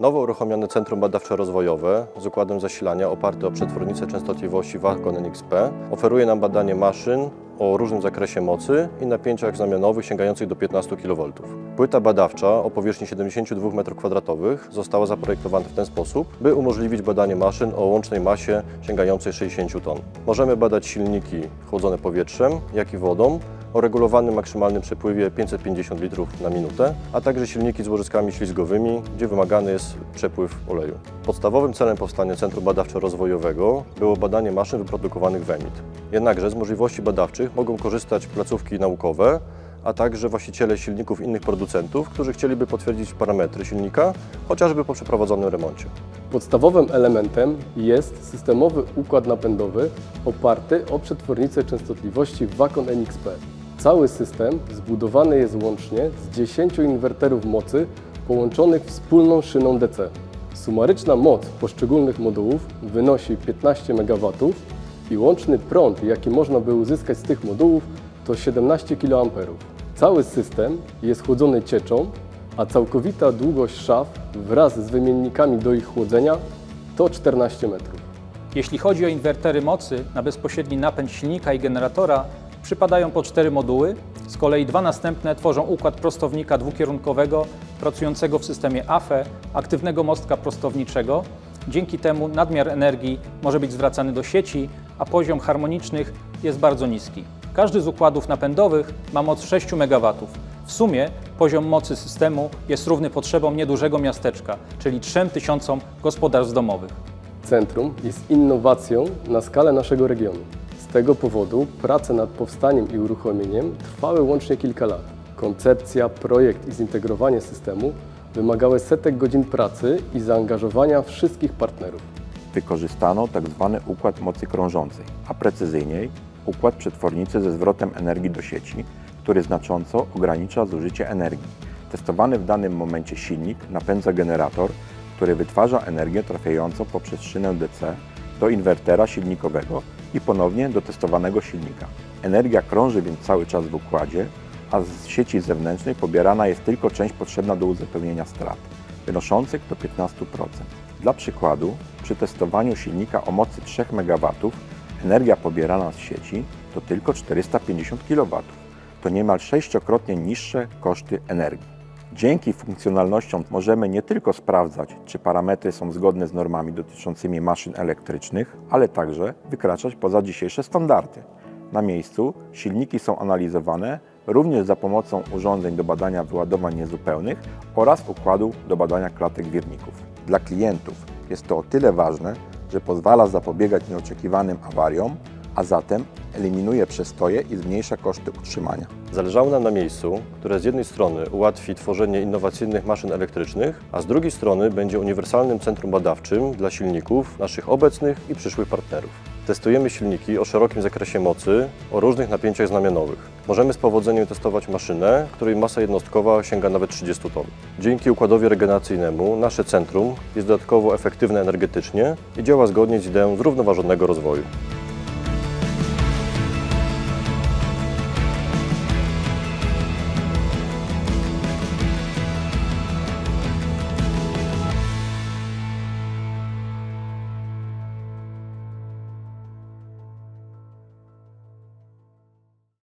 Nowo uruchomione Centrum Badawczo-Rozwojowe z układem zasilania oparty o przetwornicę częstotliwości Wagon NXP oferuje nam badanie maszyn o różnym zakresie mocy i napięciach znamionowych sięgających do 15 kV. Płyta badawcza o powierzchni 72 m2 została zaprojektowana w ten sposób, by umożliwić badanie maszyn o łącznej masie sięgającej 60 ton. Możemy badać silniki chłodzone powietrzem, jak i wodą, o regulowanym maksymalnym przepływie 550 litrów na minutę, a także silniki z łożyskami ślizgowymi, gdzie wymagany jest przepływ oleju. Podstawowym celem powstania Centrum Badawczo-Rozwojowego było badanie maszyn wyprodukowanych w EMIT. Jednakże z możliwości badawczych mogą korzystać placówki naukowe, a także właściciele silników innych producentów, którzy chcieliby potwierdzić parametry silnika, chociażby po przeprowadzonym remoncie. Podstawowym elementem jest systemowy układ napędowy oparty o przetwornicę częstotliwości Wacom NXP. Cały system zbudowany jest łącznie z 10 inwerterów mocy połączonych wspólną szyną DC. Sumaryczna moc poszczególnych modułów wynosi 15 MW i łączny prąd, jaki można by uzyskać z tych modułów, to 17 kA. Cały system jest chłodzony cieczą, a całkowita długość szaf wraz z wymiennikami do ich chłodzenia to 14 metrów. Jeśli chodzi o inwertery mocy na bezpośredni napęd silnika i generatora, przypadają po cztery moduły, z kolei dwa następne tworzą układ prostownika dwukierunkowego pracującego w systemie AFE, aktywnego mostka prostowniczego. Dzięki temu nadmiar energii może być zwracany do sieci, a poziom harmonicznych jest bardzo niski. Każdy z układów napędowych ma moc 6 MW. W sumie poziom mocy systemu jest równy potrzebom niedużego miasteczka, czyli 3000 gospodarstw domowych. Centrum jest innowacją na skalę naszego regionu. Z tego powodu prace nad powstaniem i uruchomieniem trwały łącznie kilka lat. Koncepcja, projekt i zintegrowanie systemu wymagały setek godzin pracy i zaangażowania wszystkich partnerów. wykorzystano tzw. układ mocy krążącej, a precyzyjniej układ przetwornicy ze zwrotem energii do sieci, który znacząco ogranicza zużycie energii. Testowany w danym momencie silnik napędza generator, który wytwarza energię trafiającą poprzez szynę DC do inwertera silnikowego i ponownie do testowanego silnika. Energia krąży więc cały czas w układzie, a z sieci zewnętrznej pobierana jest tylko część potrzebna do uzupełnienia strat, wynoszących do 15%. Dla przykładu, przy testowaniu silnika o mocy 3 MW energia pobierana z sieci to tylko 450 kW. To niemal sześciokrotnie niższe koszty energii. Dzięki funkcjonalnościom możemy nie tylko sprawdzać, czy parametry są zgodne z normami dotyczącymi maszyn elektrycznych, ale także wykraczać poza dzisiejsze standardy. Na miejscu silniki są analizowane również za pomocą urządzeń do badania wyładowań niezupełnych oraz układu do badania klatek wirników. Dla klientów jest to o tyle ważne, że pozwala zapobiegać nieoczekiwanym awariom, a zatem eliminuje przestoje i zmniejsza koszty utrzymania. Zależało nam na miejscu, które z jednej strony ułatwi tworzenie innowacyjnych maszyn elektrycznych, a z drugiej strony będzie uniwersalnym centrum badawczym dla silników naszych obecnych i przyszłych partnerów. Testujemy silniki o szerokim zakresie mocy, o różnych napięciach znamionowych. Możemy z powodzeniem testować maszynę, której masa jednostkowa sięga nawet 30 ton. Dzięki układowi regeneracyjnemu nasze centrum jest dodatkowo efektywne energetycznie i działa zgodnie z ideą zrównoważonego rozwoju.